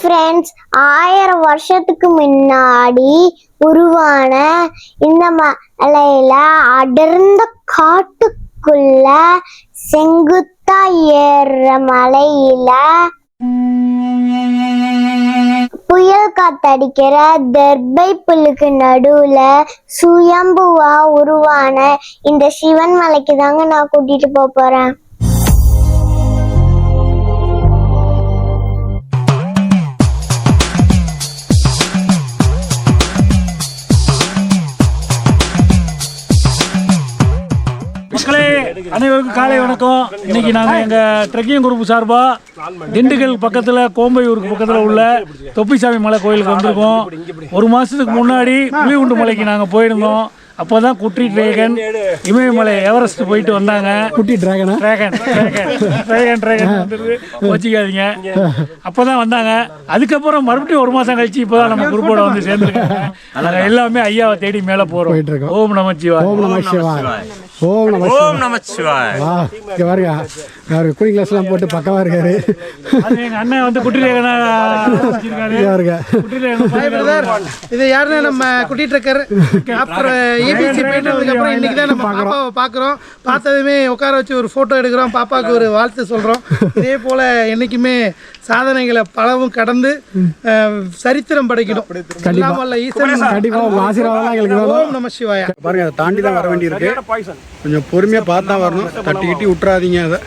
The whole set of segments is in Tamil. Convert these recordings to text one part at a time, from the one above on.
ஃப்ரெண்ட்ஸ் ஆயிரம் வருஷத்துக்கு முன்னாடி உருவான இந்த மலையில அடர்ந்த காட்டுக்குள்ள செங்குத்தா ஏறுற மலையில புயல் காத்தடிக்கிற தெர்பை புல்லுக்கு நடுவுல சுயம்புவா உருவான இந்த சிவன் மலைக்கு தாங்க நான் கூட்டிட்டு போக போறேன். அனைவருக்கும் காலை வணக்கம். இன்னைக்கு நாங்கள் எங்கள் ட்ரெக்கிங் குரூப் சார்பாக திண்டுக்கல் பக்கத்தில் கோம்பையூருக்கு பக்கத்தில் உள்ள தொப்பிசாமி மலை கோயிலுக்கு வந்திருக்கோம். ஒரு மாதத்துக்கு முன்னாடி புலிகுண்டு மலைக்கு நாங்கள் போயிருந்தோம். அப்போ தான் குட்டி டிராகன் இமயமலை எவரெஸ்ட் போயிட்டு வந்தாங்க. குட்டி டிராகனா டிராகன் டிராகன் டிராகன் வச்சுக்காதீங்க அப்போ தான் வந்தாங்க. அதுக்கப்புறம் மறுபடியும் ஒரு மாதம் கழிச்சு இப்போ தான் நம்ம குரூப்போட வந்து சேர்ந்துருக்காங்க. நாங்கள் எல்லாமே ஐயாவை தேடி மேலே போகிறோம் போயிட்டு இருக்கோம். ஓம் நமச்சிவா ஓம் நம சிவாய் ஓம் நம நமச்சிவாய் வா இங்க பாருங்க அவர் கூலிங் கிளாஸ்லாம் போட்டு பக்கவா இருக்காரு அண்ணன் வந்து குட்டி ரேகனா வச்சிருக்காரு இங்க பாருங்க குட்டி ரேகனா இது யாருன்னா நம்ம குட்டி ட்ரக்கர் அப்புறம் ஏபிசி போயிட்டதுக்கு அப்புறம் இன்னைக்கு தான் நம்ம பாப்பாவை பார்க்குறோம் பார்த்ததுமே உட்கார வச்சு ஒரு ஃபோட்டோ எடுக்கிறோம் பாப்பாவுக்கு ஒரு வாழ்த்து சொல்கிறோம் இதே போல் என்றைக்குமே சாதனைகளை பலவும் கடந்து சரித்திரம் படைக்கணும் எல்லாம் வல்ல ஈசன் கண்டிப்பா உங்க ஆசீர்வாதம் எங்களுக்கு நம சிவாயா பாருங்க தாண்டி தான் வர வேண்டியிருக்கு கொஞ்சம் பொறுமையா பார்த்து வரணும். தட்டி கிட்டி விட்டுறாதீங்க அதை.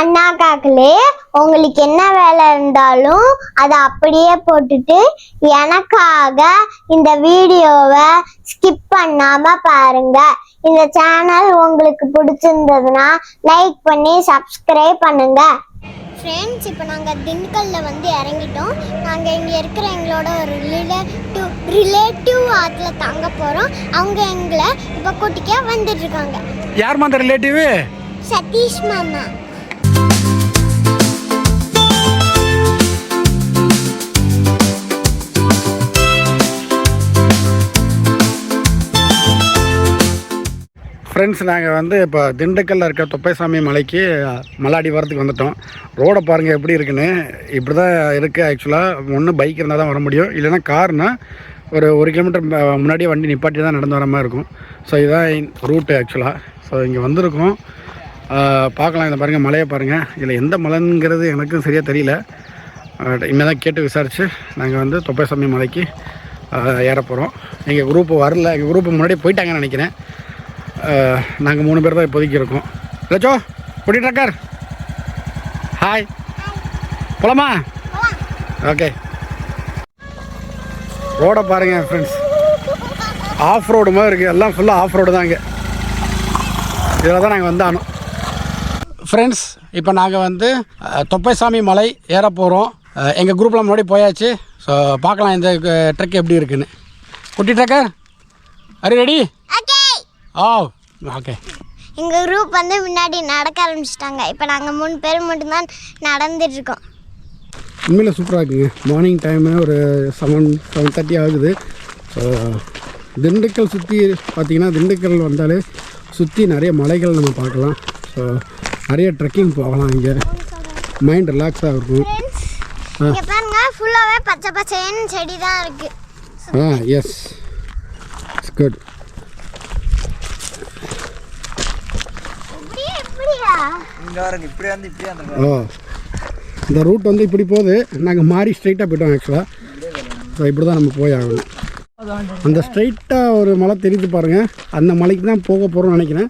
அண்ணா காக்கலே உங்களுக்கு என்ன வேலை இருந்தாலும் அதை அப்படியே போட்டுட்டு எனக்காக இந்த வீடியோவை ஸ்கிப் பண்ணாம பாருங்க. இந்த சேனல் உங்களுக்கு பிடிச்சிருந்ததுன்னா லைக் பண்ணி சப்ஸ்கிரைப் பண்ணுங்க. ஃப்ரெண்ட்ஸ் இப்போ நாங்கள் திண்டுக்கல்ல வந்து இறங்கிட்டோம். நாங்கள் இங்கே இருக்கிற எங்களோட ஒரு ரிலேட்டிவ் ரிலேட்டிவ் ஆற்றுல தங்க போகிறோம் அவங்க எங்களை இப்போ கூட்டிக்க வந்துட்டு இருக்காங்க. யாருமா அந்த ரிலேட்டிவ் சதீஷ் மாமா. ஃப்ரெண்ட்ஸ் நாங்கள் வந்து இப்போ திண்டுக்கல்ல இருக்க தொப்பைசாமி மலைக்கு மலாடி வரத்துக்கு வந்துட்டோம். ரோடை பாருங்கள் எப்படி இருக்குன்னு. இப்படி தான் இருக்குது ஆக்சுவலாக ஒன்று பைக் இருந்தால் தான் வர முடியும். இல்லைன்னா கார்னால் ஒரு ஒரு கிலோமீட்டர் முன்னாடியே வண்டி நிப்பாட்டி தான் நடந்து வர மாதிரி இருக்கும். ஸோ இதுதான் ரூட்டு ஆக்சுவலாக ஸோ இங்கே வந்திருக்கோம். பார்க்கலாம். இதை பாருங்கள் மலையை பாருங்கள் இதில் எந்த மலைங்கிறது எனக்கும் சரியாக தெரியல. இனிமேல் தான் கேட்டு விசாரித்து நாங்கள் வந்து தொப்பைசாமி மலைக்கு ஏற போகிறோம் எங்கள் குரூப்பு வரல. எங்கள் குரூப்பு முன்னாடியே போயிட்டாங்கன்னு நினைக்கிறேன். நாங்கள் மூணு பேர் தான் இப்போதைக்கு இருக்கோம். லட்சோ குடி ட்ரக்கர். ஹாய் போலாமா? ஓகே ரோடை பாருங்கள் ஃப்ரெண்ட்ஸ் ஆஃப் ரோடு மாதிரி இருக்குது எல்லாம் ஃபுல்லாக ஆஃப் ரோடு தான் இங்கே. இதில் தான் நாங்கள் வந்தானோம் ஃப்ரெண்ட்ஸ் இப்போ நாங்கள் வந்து தொப்பைசாமி மலை ஏற போகிறோம் எங்கள் குரூப்பில் முன்னாடி போயாச்சு. ஸோ பார்க்கலாம் இந்த ட்ரெக் எப்படி இருக்குன்னு. குட்டி trekker are ready oh okay எங்க குரூப் வந்து முன்னாடி நடக்க ஆரம்பிச்சிட்டாங்க. இப்போ நாங்க மூணு பேர் மட்டும்தான் நடந்துட்டு இருக்கோம் உண்மையில் சூப்பராக இருக்குங்க. மார்னிங் டைமு ஒரு செவன் செவன் தேர்ட்டி ஆகுது. ஸோ திண்டுக்கல் சுற்றி பார்த்தீங்கன்னா திண்டுக்கல் வந்தாலே சுற்றி நிறைய மலைகள் நம்ம பார்க்கலாம். ஸோ நிறைய ட்ரெக்கிங் போகலாம் இங்கே. மைண்ட் ரிலாக்ஸாக இருக்கும். இங்க பாருங்க ஃபுல்லாவே பச்சை பச்சைன்னு செடி தான் இருக்கு. Ah yes it's good oh இந்த ரூட் வந்து இப்படி போகுது. நாங்கள் மாறி ஸ்ட்ரைட்டாக போயிட்டோம் ஆக்சுவலாக ஸோ இப்படி தான் நம்ம போய் ஆகணும். அந்த ஸ்ட்ரைட்டாக ஒரு மலை தெரியுது பாருங்கள் அந்த மலைக்கு தான் போக போகிறோம்னு நினைக்கிறேன்.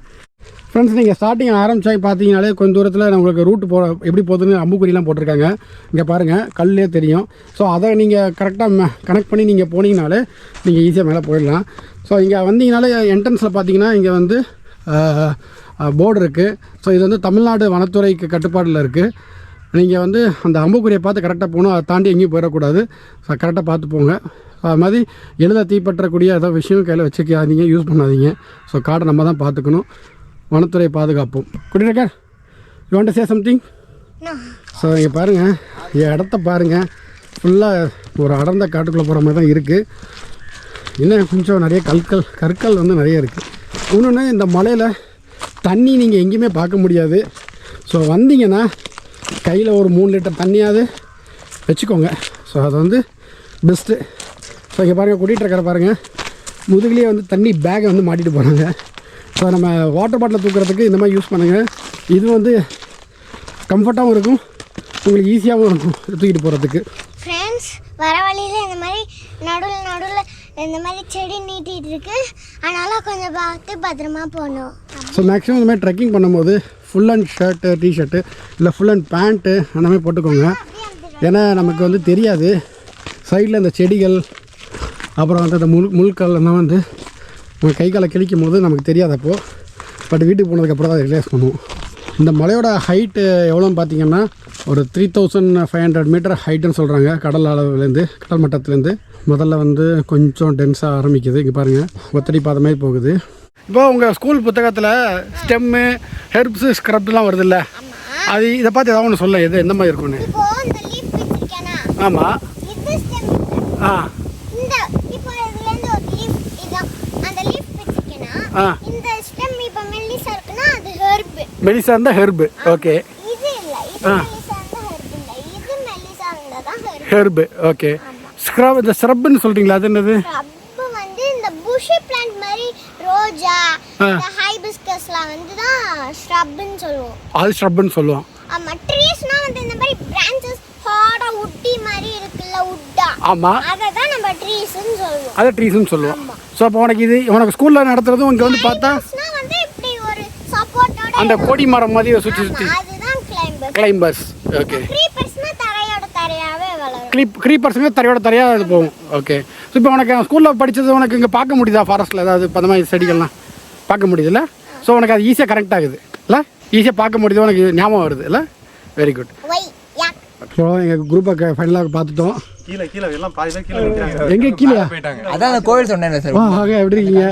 ஃப்ரெண்ட்ஸ் நீங்கள் ஸ்டார்டிங் ஆரம்பிச்சாய் பார்த்தீங்கனாலே கொஞ்சம் தூரத்தில் உங்களுக்கு ரூட் போ எப்படி போகுதுன்னு அம்புக்குறிலாம் போட்டிருக்காங்க. இங்கே பாருங்கள் கல்லே தெரியும். ஸோ அதை நீங்கள் கரெக்டாக கனெக்ட் பண்ணி நீங்கள் போனீங்கனாலே நீங்கள் ஈஸியாக மேலே போயிடலாம். ஸோ இங்கே வந்தீங்கனாலே என்ட்ரன்ஸில் பார்த்தீங்கன்னா இங்கே வந்து போர்டு இருக்குது ஸோ இது வந்து தமிழ்நாடு வனத்துறைக்கு கட்டுப்பாடில் இருக்குது நீங்கள் வந்து அந்த அம்புக்குறியை பார்த்து கரெக்டாக போகணும். அதை தாண்டி எங்கேயும் போயிடக்கூடாது. ஸோ கரெக்டாக பார்த்து போங்க. அது மாதிரி எளிதாக தீப்பற்றக்கூடிய ஏதோ விஷயம் கையில் வச்சுக்காதீங்க. யூஸ் பண்ணாதீங்க. ஸோ காடை நம்ம தான் பார்த்துக்கணும். வனத்துறை பாதுகாப்போம். குடிநக்கர் you want say something so இங்கே பாருங்கள் என் இடத்த பாருங்கள் ஃபுல்லாக ஒரு அடர்ந்த காட்டுக்குள்ளே போகிற மாதிரி தான் இருக்குது இன்னும் கொஞ்சம் நிறைய கற்கள் கற்கள் வந்து நிறைய இருக்குது இன்னொன்று இந்த மலையில் தண்ணி நீங்கள் எங்கேயுமே பார்க்க முடியாது. ஸோ வந்தீங்கன்னா கையில் ஒரு மூணு லிட்டர் தண்ணியாவது வச்சுக்கோங்க. ஸோ அது வந்து பெஸ்ட்டு ஸோ இங்கே பாருங்கள் கூட்டிகிட்டு இருக்கிற பாருங்கள் முதுகுலேயே வந்து தண்ணி பேக்கை வந்து மாட்டிட்டு போகிறாங்க ஸோ நம்ம வாட்டர் பாட்டிலை தூக்குறதுக்கு இந்த மாதிரி யூஸ் பண்ணுங்கள் இது வந்து கம்ஃபர்ட்டாகவும் இருக்கும். உங்களுக்கு ஈஸியாகவும் இருக்கும். தூக்கிட்டு போகிறதுக்கு ஃப்ரெண்ட்ஸ் வர வழியில் இந்த மாதிரி நடுவில் நடுவில் இந்த மாதிரி செடி நீட்டிகிட்டு இருக்கு. அதனால கொஞ்சம் பார்த்து பத்திரமா போகணும் ஸோ மேக்ஸிமம் இந்த மாதிரி ட்ரெக்கிங் பண்ணும்போது full hand shirt t shirt இல்லை ஃபுல் அண்ட் பேண்ட்டு அந்த மாதிரி போட்டுக்கோங்க. ஏன்னா நமக்கு வந்து தெரியாது. சைடில் இந்த செடிகள் அப்புறம் வந்து அந்த முள் முள்கள் அந்த வந்து நம்ம கை காலை கிழிக்கும் போது நமக்கு தெரியாதப்போ பட் வீட்டுக்கு போனதுக்கப்புறம் தான் ரிலேஸ் பண்ணுவோம். இந்த மலையோட ஹைட்டு எவ்வளோன்னு பார்த்தீங்கன்னா ஒரு three thousand five hundred metre ஹைட்டுன்னு சொல்கிறாங்க கடல் அளவுலேருந்து கடல் மட்டத்துலேருந்து. முதல்ல வந்து கொஞ்சம் டென்ஸாக ஆரம்பிக்குது. இங்கே பாருங்கள் ஒத்தடி பாத மாதிரி போகுது. இப்போ உங்கள் ஸ்கூல் புத்தகத்தில் ஸ்டெம்மு ஹெர்ப்ஸு ஸ்க்ரப்லாம் வருதுல்ல. அது இதை பார்த்து ஏதாவது ஒன்று சொல்ல எது எந்த மாதிரி இருக்கும்னு? ஆமாம் ஆ. இந்த இப்போ இதுல இருந்து ஒரு லீஃப் இதான் அந்த லீஃப் வச்சிருக்கேனா ஆ இந்த ஸ்டெம் இப்போ மெல்லிசா இருக்குன்னா அது ஹெர்ப் மெலிசா இருந்தால் ஹெர்பு ஓகே இருந்தா ஹெர்ப் ஓகே ஸ்க்ரப் இந்த ஸ்ரப்னு சொல்கிறீங்களா அது என்னது? வந்து இந்த புஷி பிளான்ட் மாதிரி ரோஜா ஆ. ஹைபிஸ்கஸ்லாம் வந்து தான் ஸ்ரப்னு சொல்லுவோம். அது ஸ்ரப்னு சொல்லுவோம். ஆமா ட்ரீஸ்னா வந்து இந்த மாதிரி பிரான்ச்சஸ் ஹார்டா உட்டி மாதிரி இருக்குல்ல உட்டா ஆமாம் அதை தான் நம்ம ட்ரீஸ்னு சொல்லுவோம். அதை ட்ரீஸ்னு சொல்லுவோம். ஸோ அப்போ உனக்கு இது உனக்கு ஸ்கூலில் நடத்துறதும் இங்கே வந்து பார்த்தா Climbers-னா வந்து இப்படி ஒரு சப்போர்ட்டோட அந்த கொடி மரம் மாதிரி சுற்றி சுற்றி கிளைம்பர்ஸ் ஓகே க்ரீப்பர்ஸ்னா தரையோட தரையாவே வளரும். க்ளீப் க்ரீப்பர்ஸுங்க தரையோட தரையாக அது போகும். ஓகே ஸோ இப்போ உனக்கு ஸ்கூலில் படித்தது உனக்கு இங்கே பார்க்க முடியுதா ஃபாரஸ்ட்டில் ஏதாவது இப்போ அந்த மாதிரி செடிகள்லாம் பார்க்க முடியுதுல்ல? ஸோ உனக்கு அது ஈஸியாக கனெக்ட் ஆகுது இல்லை? ஈஸியாக பார்க்க முடியுது உனக்கு ஞாபகம் வருது இல்லை? வெரி குட் ஸோ எங்கள் குரூப்பை ஃபைனலாக பார்த்துட்டோம். கீழே கீழே எல்லாம் கீழே எங்கே கீழே? அதான் அந்த கோவில் சொன்னேன்ல சார். எப்படி இருக்கீங்க?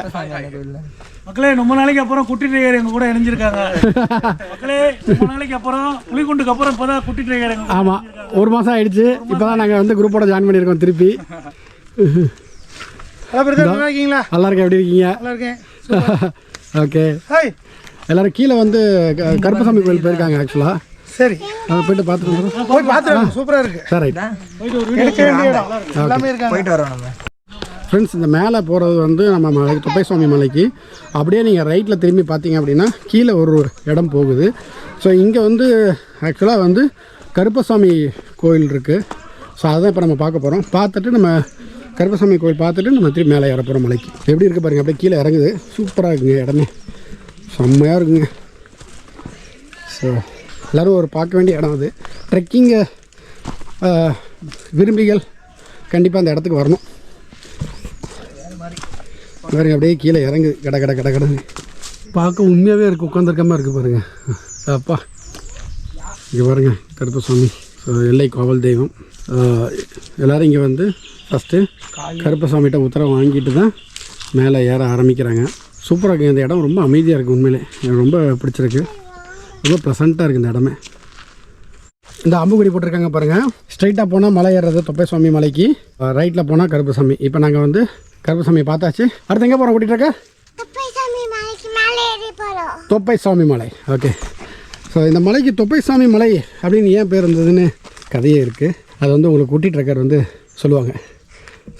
மக்களே ரொம்ப நாளைக்கு அப்புறம் குட்டி டிரைவர் எங்க கூட இணைஞ்சிருக்காங்க. மக்களே ரொம்ப நாளைக்கு அப்புறம் புலிகுண்டுக்கு அப்புறம் இப்பதான் குட்டி டிரைவர் எங்க ஆமாம் ஒரு மாதம் ஆயிடுச்சு. இப்போ தான் நாங்கள் வந்து குரூப்போட ஜாயின் பண்ணியிருக்கோம் திருப்பி. ஹலோ பிரதர் நல்லா இருக்கீங்களா? நல்லா இருக்கேன். எப்படி இருக்கீங்க? நல்லா இருக்கேன். ஓகே. ஹாய் எல்லாரும் கீழே வந்து க- கருப்பசாமி கோயில் போயிருக்காங்க ஆக்சுவலாக சரி. அதை போயிட்டு பார்த்துட்டு போய் பார்த்துருக்கோம் சூப்பராக இருக்கு. சார் ரைட் எடுக்க வேண்டிய இடம் எல்லாமே இருக்காங்க. போயிட்டு வரோம் நம்ம. ஃப்ரெண்ட்ஸ் இந்த மேலே போகிறது வந்து நம்ம மலை தொப்பை சுவாமி மலைக்கு. அப்படியே நீங்கள் ரைட்டில் திரும்பி பார்த்தீங்க அப்படின்னா கீழே ஒரு இடம் போகுது. ஸோ இங்கே வந்து ஆக்சுவலாக வந்து கருப்பசாமி கோயில் இருக்குது ஸோ அதான் இப்போ நம்ம பார்க்க போகிறோம். பார்த்துட்டு நம்ம கருப்பசாமி கோயில் பார்த்துட்டு நம்ம திரும்பி மேலே ஏற போகிறோம் மலைக்கு. எப்படி இருக்குது பாருங்கள் அப்படியே கீழே இறங்குது. சூப்பராக இருக்குங்க இடமே. செம்மையாக இருக்குங்க. ஸோ எல்லோரும் ஒரு பார்க்க வேண்டிய இடம் அது. ட்ரெக்கிங்கை விரும்பிகள் கண்டிப்பாக அந்த இடத்துக்கு வரணும். பாருங்க அப்படியே கீழே இறங்குது கட கட கட கடன்னு பார்க்க உண்மையாகவே இருக்குது உட்காந்துருக்காம இருக்குது பாருங்கள் அப்பா. இங்கே பாருங்க கருப்பசாமி சுவாமி. எல்லை காவல் தெய்வம். எல்லோரும் இங்கே வந்து ஃபஸ்ட்டு கருப்பசாமிகிட்ட உத்தரவு வாங்கிட்டு தான் மேலே ஏற ஆரம்பிக்கிறாங்க. சூப்பராக இருக்குது இந்த இடம் ரொம்ப அமைதியாக இருக்குது உண்மையிலே. எனக்கு ரொம்ப பிடிச்சிருக்கு. ரொம்ப ப்ளசண்ட்டாக இருக்குது இந்த இடமே. இந்த அம்புக்குடி போட்டிருக்காங்க பாருங்கள் ஸ்ட்ரைட்டாக போனால் மலை ஏறுறது தொப்பைசாமி மலைக்கு. ரைட்டில் போனால் கருப்பசாமி இப்போ நாங்கள் வந்து கருப்பசாமியை பார்த்தாச்சு. அடுத்து எங்கே போகிறோம் கூட்டிகிட்டு இருக்க? தொப்பை சாமி மலை ஓகே ஸோ இந்த மலைக்கு தொப்பை சாமி மலை அப்படின்னு ஏன் பேர் இருந்ததுன்னு கதையே இருக்குது அது வந்து உங்களுக்கு குட்டி ட்ரக்கர் வந்து சொல்லுவாங்க.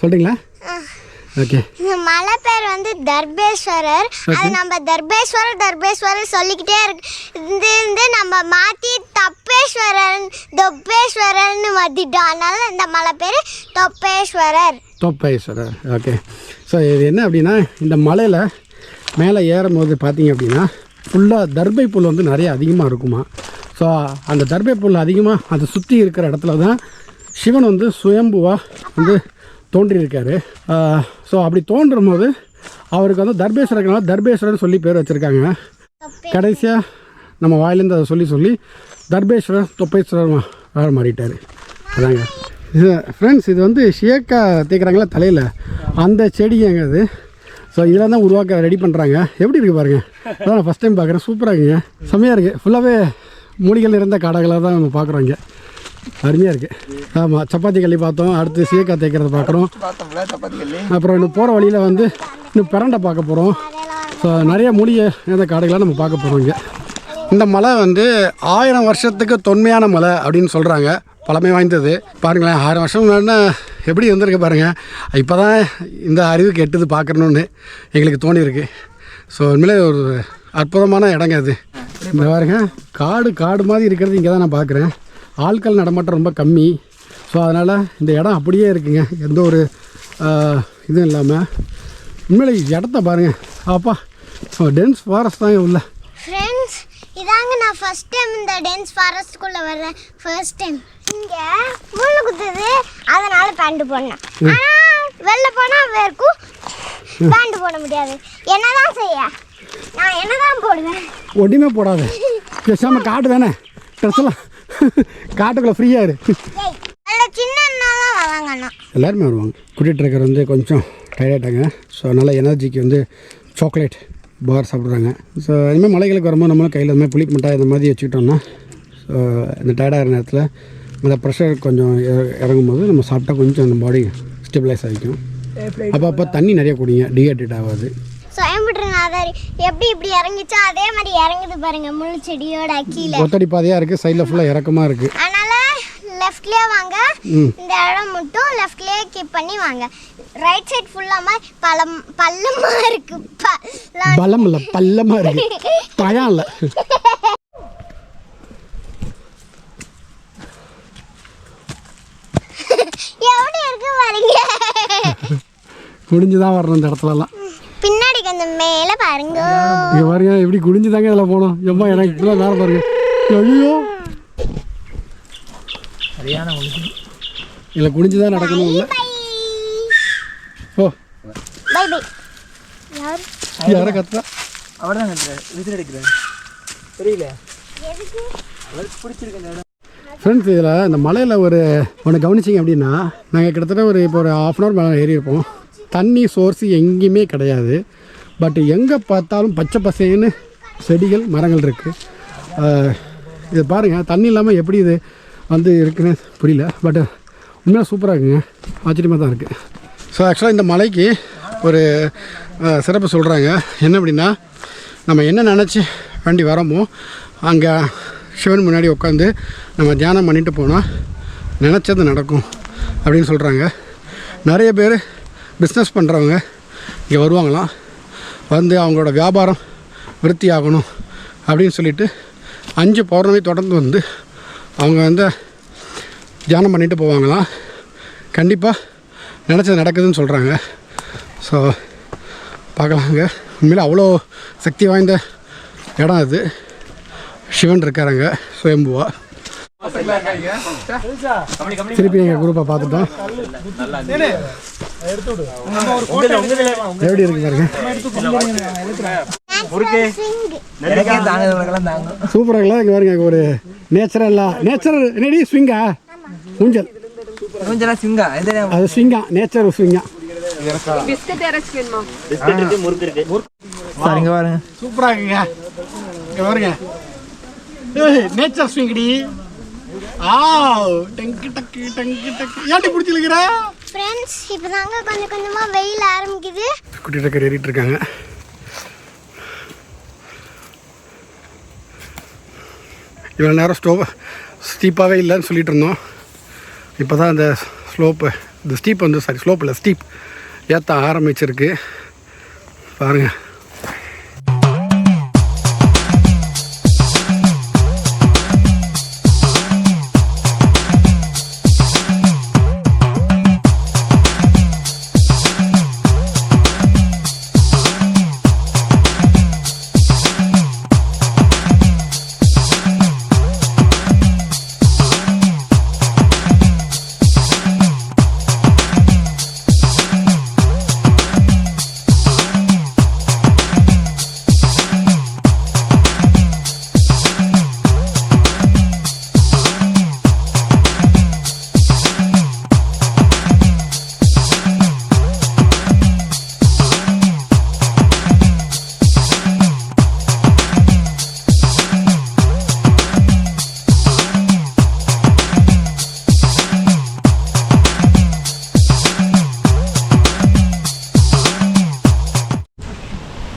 சொல்கிறீங்களா ஓகே இந்த மலை பேர் வந்து தர்பேஸ்வரர். அது நம்ம தர்பேஸ்வரர் தர்பேஸ்வரர் சொல்லிக்கிட்டே இருக்கு. இந்த இருந்து நம்ம மாற்றி தப்பேஸ்வரன் தொப்பேஸ்வரர்னு மாற்றிட்டோம் அதனால இந்த மலை பேர் தொப்பேஸ்வரர். தொப்பைஸ்வரர் ஓகே ஸோ இது என்ன அப்படின்னா இந்த மலையில் மேலே ஏறும்போது பார்த்தீங்க அப்படின்னா ஃபுல்லாக தர்பை புல் வந்து நிறைய அதிகமாக இருக்குமா? ஸோ அந்த தர்பை புல் அதிகமாக அதை சுற்றி இருக்கிற இடத்துல தான் சிவன் வந்து சுயம்புவாக வந்து தோன்றியிருக்காரு. ஸோ அப்படி தோன்றும் போது அவருக்கு வந்து தர்பேஸ்வரர்னால தர்பேஸ்வரர்னு சொல்லி பேர் வச்சுருக்காங்க. கடைசியாக நம்ம வாயிலேருந்து அதை சொல்லி சொல்லி தர்பேஸ்வரர் தொப்பேஸ்வரர் மாறிட்டார். அதாங்க. இது ஃப்ரெண்ட்ஸ் இது வந்து ஷியக்கா தேய்க்கிறாங்களா தலையில்? அந்த செடிங்க அது. ஸோ இதில் தான் உருவாக்க ரெடி பண்ணுறாங்க எப்படி இருக்குது பாருங்கள் அதான் நான் ஃபஸ்ட் டைம் பார்க்குறேன். சூப்பராக இருக்குங்க. செம்மையாக இருக்குது ஃபுல்லாகவே மூலிகள் இருந்த காடைகளாக தான் நம்ம பார்க்குறோம் இங்கே. அருமையாக இருக்குது ஆமாம் சப்பாத்தி கல்லி பார்த்தோம். அடுத்து சீயக்கா தேய்க்கிறத பார்க்குறோம். அப்புறம் இன்னும் போகிற வழியில் வந்து இன்னும் பிரண்டை பார்க்க போகிறோம் ஸோ நிறைய மூலிகை இந்த காடுகளை நம்ம பார்க்க போகிறோம் இங்கே. இந்த மலை வந்து ஆயிரம் வருஷத்துக்கு தொன்மையான மலை அப்படின்னு சொல்கிறாங்க பழமை வாய்ந்தது. பாருங்களேன் ஆறு வருஷம் வேணா எப்படி இருந்திருக்கு பாருங்கள் இப்போ தான் இந்த அறிவு கெட்டது பார்க்கணுன்னு எங்களுக்கு தோணியிருக்கு. ஸோ உண்மையிலே ஒரு அற்புதமான இடங்க அது. இந்த பாருங்க காடு காடு மாதிரி இருக்கிறது இங்கே தான் நான் பார்க்குறேன் ஆட்கள் நடமாட்டம் ரொம்ப கம்மி. ஸோ அதனால் இந்த இடம் அப்படியே இருக்குங்க. எந்த ஒரு இதுவும் இல்லாமல் உண்மையிலே இடத்த பாருங்கள் அப்பா ஸோ டென்ஸ் ஃபாரஸ்ட் தாங்க உள்ள. ஃப்ரெண்ட்ஸ் இதாங்க நான் ஃபர்ஸ்ட் டைம் இந்த டென்ஸ் ஃபாரஸ்ட்குள்ளே வர்றேன். ஃபர்ஸ்ட் டைம் இங்கே முள்ளு குத்துது. அதனால பேண்ட் போடணும். ஆனால் வெளில போனால் வேர்க்கும் பேண்ட் போட முடியாது. என்னதான் செய்ய? நான் என்னதான் போடுவேன்? ஒன்றுமே போடாது. பேசாமல் காட்டு தானே. ட்ரெஸ்ஸெல்லாம் காட்டுக்குள்ளே ஃப்ரீயாக இரு. சின்ன எல்லாருமே வருவாங்க. குட்டி ட்ரக்கர் வந்து கொஞ்சம் டயர்டாயிட்டாங்க ஸோ அதனால் எனர்ஜிக்கு வந்து சாக்லேட் பார் சாப்பிட்றாங்க. ஸோ இனிமேல் மலைகளுக்கு வரும்போது நம்மளும் கையில் இந்த மாதிரி புளிப்பு மிட்டாய் இந்த மாதிரி வச்சுக்கிட்டோம்னா ஸோ இந்த டயர்டாகிற நேரத்தில் அந்த ப்ரெஷர் கொஞ்சம் இற- இறங்கும்போது நம்ம சாப்பிட்டா கொஞ்சம் அந்த பாடி ஸ்டெபிளைஸ் ஆகிக்கும் அப்போ அப்போ தண்ணி நிறைய குடிங்க டீஹைட்ரேட் ஆகாது. சுயம்புற்றுநாதர் எப்படி இப்படி இறங்கிச்சோ அதே மாதிரி இறங்குது பாருங்க முள்ளு செடியோட கீழே ஒத்தடி பாதையாக இருக்குது சைடில் ஃபுல்லாக இறக்கமாக இருக்குது அதனால லெஃப்ட்லயே வாங்க. இந்த இடம் மட்டும் லெஃப்ட்லயே கீப் பண்ணி வாங்க. ரைட் சைடு ஃபுல்லாம பழம் பள்ளமா இருக்கு பள்ளம் பலம் இல்லை பள்ளமாக இருக்குது பயம் இல்லை எப்படி இருக்கு பாருங்க. குடிஞ்சு தான் வரணும் இந்த இடத்துலலாம். பின்னாடி கொஞ்சம் மேல பாருங்க. இங்கே பாருங்க எப்படி குடிஞ்சு தாங்க இதில் போகணும். எம்மா எனக்கு இப்படிலாம் நேரம் பாருங்க. ஐயோ. சரியான இல்லை குடிஞ்சு தான் நடக்கணும் இல்லை? ஓ. பை பை யார்? யாரை கத்துறா? அவர் தான் கட்டுறாரு விசில் அடிக்கிறாரு. தெரியல எதுக்கு? ஃப்ரெண்ட்ஸ் இதில் இந்த மலையில் ஒரு ஒன்று கவனிச்சிங்க அப்படின்னா நாங்கள் கிட்டத்தட்ட ஒரு இப்போ ஒரு ஆஃப் அன் ஹவர் மேலே ஏறி இருப்போம் தண்ணி சோர்ஸ் எங்கேயுமே கிடையாது. பட் எங்கே பார்த்தாலும் பச்சை பசேன்னு செடிகள் மரங்கள் இருக்குது இது பாருங்கள் தண்ணி இல்லாமல் எப்படி இது வந்து இருக்குன்னு புரியல. பட் உண்மையாக சூப்பராக இருக்குங்க. ஆச்சரியமாக தான் இருக்குது ஸோ ஆக்சுவலாக இந்த மலைக்கு ஒரு சிறப்பு சொல்கிறாங்க என்ன அப்படின்னா நம்ம என்ன நினச்சி வண்டி வரோமோ அங்கே சிவன் முன்னாடி உட்காந்து நம்ம தியானம் பண்ணிட்டு போனால் நினச்சது நடக்கும் அப்படின்னு சொல்கிறாங்க நிறைய பேர் பிஸ்னஸ் பண்ணுறவங்க இங்கே வருவாங்களாம். வந்து அவங்களோட வியாபாரம் விருத்தி ஆகணும் அப்படின்னு சொல்லிட்டு அஞ்சு பௌர்ணமி தொடர்ந்து வந்து அவங்க வந்து தியானம் பண்ணிட்டு போவாங்களாம். கண்டிப்பாக நினச்சது நடக்குதுன்னு சொல்கிறாங்க ஸோ பார்க்கலாங்க. உண்மையில் அவ்வளோ சக்தி வாய்ந்த இடம் அது. சிவன் இருக்காருங்க சுயம்புவா. திருப்பி எங்கள் குரூப்பை பார்த்துட்டோம். எப்படி இருக்கு பாருங்க. சூப்பராங்களா இங்கே பாருங்க ஒரு நேச்சுரலாக நேச்சுரல் ரெடி ஸ்விங்கா ஊஞ்சல். அது ஸ்விங்கா நேச்சர் ஸ்விங்கா சார் இங்க பாருங்க. சூப்பராக இருக்குங்க. இங்கே பாருங்க. நேச்சர் ஸ்விங்கடி ஆ டங்கு டக்கு டங்கு டக்கு. ஏன்டி பிடிச்சிருக்கிற? ஃப்ரெண்ட்ஸ் இப்போ தாங்க கொஞ்சம் கொஞ்சமா வெயில் ஆரம்பிக்குது. குட்டி டக்கர் ஏறிட்டு இருக்காங்க. இவ்வளோ நேரம் ஸ்டோவ் ஸ்டீப்பாகவே இல்லைன்னு சொல்லிட்டு இருந்தோம். இப்போ தான் இந்த ஸ்லோப்பு இந்த ஸ்டீப் வந்து சாரி ஸ்லோப் இல்லை ஸ்டீப் ஏற்ற ஆரம்பிச்சிருக்கு. பாருங்கள்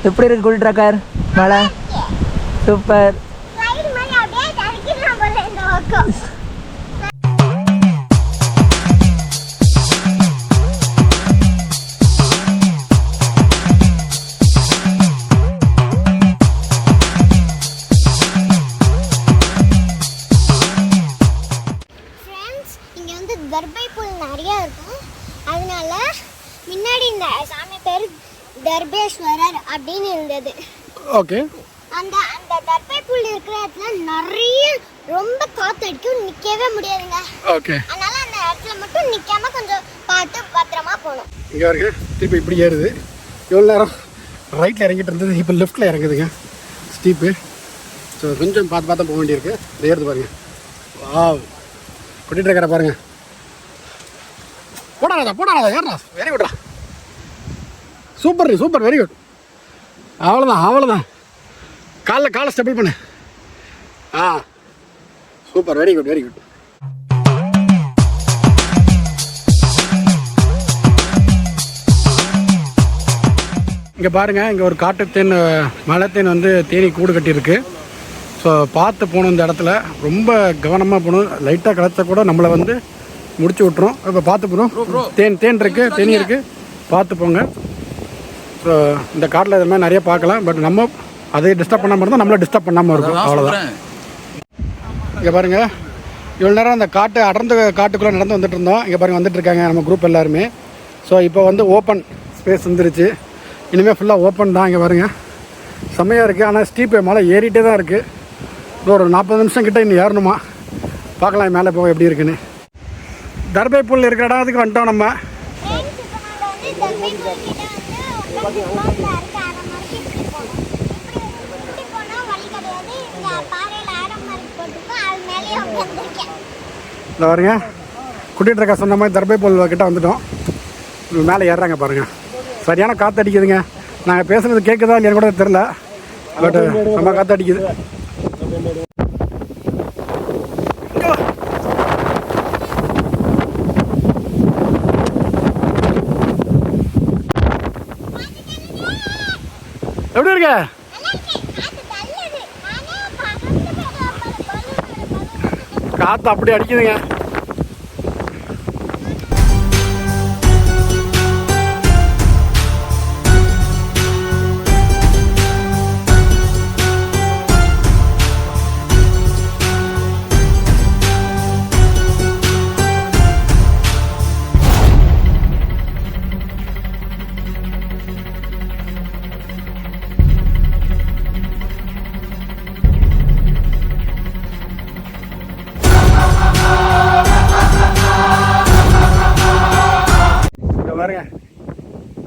எப்படி இருக்கு குடி ட்ராக்கர் மழை? சூப்பர் ஃப்ரெண்ட்ஸ் இங்கே வந்து புல் நிறைய இருக்கும். அதனால முன்னாடி இந்த சாமி பேர் தர்பேஸ்வரர் அப்படின்னு இருந்தது. ஓகே. அந்த அந்த தர்பை புல் இருக்கிற இடத்துல நிறைய ரொம்ப காத்தடிக்கும் நிற்கவே முடியாதுங்க. ஓகே. அதனால அந்த இடத்துல மட்டும் நிற்காம கொஞ்சம் பார்த்து பத்திரமா போகணும். இங்கே வருங்க திருப்பி இப்படி ஏறுது. எவ்வளோ நேரம்? ரைட்டில் இறங்கிட்டு இருந்தது இப்போ லெஃப்ட்டில் இறங்குதுங்க. ஸ்டீப்பு ஸோ கொஞ்சம் பார்த்து பார்த்தா போக வேண்டியிருக்கு. ஏறுது பாருங்க. வா கொட்டிட்டு இருக்கிற பாருங்க. போடாதா போடாதா ஏறா வெரி குட்ரா சூப்பர் சூப்பர் வெரி குட் அவ்வளோதான் அவ்வளோதான் காலைல காலை ஸ்டெபிள் பண்ணு. ஆ super very good very good இங்கே பாருங்கள் இங்கே ஒரு காட்டுத்தேன் மலைத்தேன் வந்து தேனி கூடு கட்டியிருக்கு. ஸோ பார்த்து போகணும் இந்த இடத்துல. ரொம்ப கவனமாக போகணும். லைட்டாக கிடச்சா கூட நம்மளை வந்து முடிச்சு விட்ரும் இப்போ பார்த்து போகிறோம் தேன் தேன் இருக்குது தேனி இருக்குது பார்த்து போங்க. ஸோ இந்த காட்டில் இது மாதிரி நிறைய பார்க்கலாம். பட் நம்ம அதை டிஸ்டர்ப் பண்ணாமல் இருந்தால் நம்மளை டிஸ்டர்ப் பண்ணாமல் இருக்கும். அவ்வளோதான் இங்கே பாருங்கள் இவ்வளோ நேரம் அந்த காட்டு அடர்ந்த காட்டுக்குள்ளே நடந்து வந்துட்டு இருந்தோம். இங்கே பாருங்கள் வந்துட்டு இருக்காங்க நம்ம குரூப் எல்லாருமே. ஸோ இப்போ வந்து ஓப்பன் ஸ்பேஸ் வந்துருச்சு. இனிமேல் ஃபுல்லாக ஓப்பன் தான் இங்கே பாருங்க. செம்மையாக இருக்குது ஆனால் ஸ்டீப் மலை ஏறிட்டே தான் இருக்குது ஒரு நாற்பது நிமிஷம் கிட்ட இன்னும் ஏறணுமா? பார்க்கலாம் மேலே போக எப்படி இருக்குன்னு. தர்பை புல் இருக்கிற இடத்துக்கு வந்துட்டோம் நம்ம. ஃப்ரெண்ட்ஸ் இப்போ நாங்கள் வந்து தர்பை புல் கிட்ட வந்து உட்காந்து இருக்க சொன்ன மாதிரி தர்பை புல் கிட்ட வந்துட்டோம். மேலே ஏறுறாங்க பாருங்க. சரியான காற்று அடிக்குதுங்க நாங்கள் பேசுகிறது கேட்குதா இல்லையான்னு கூட தெரில பட் நம்ம காற்று அடிக்குது எப்படி இருக்க? காற்று அப்படி அடிக்குதுங்க.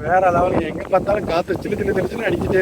வேற லெவலுக்கு எங்க பார்த்தாலும் காத்து சில்லு சில்லு சில்லு சில்லு அடிச்சுட்டே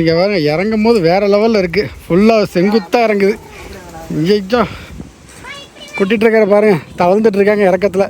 இங்கே பாருங்க இறங்கும் போது வேறு லெவலில் இருக்குது ஃபுல்லாக செங்குத்தாக இறங்குது. இங்கே குட்டிகிட்டு இருக்கிற பாருங்க. தவழ்ந்துட்டு இருக்காங்க இறக்கத்தில்.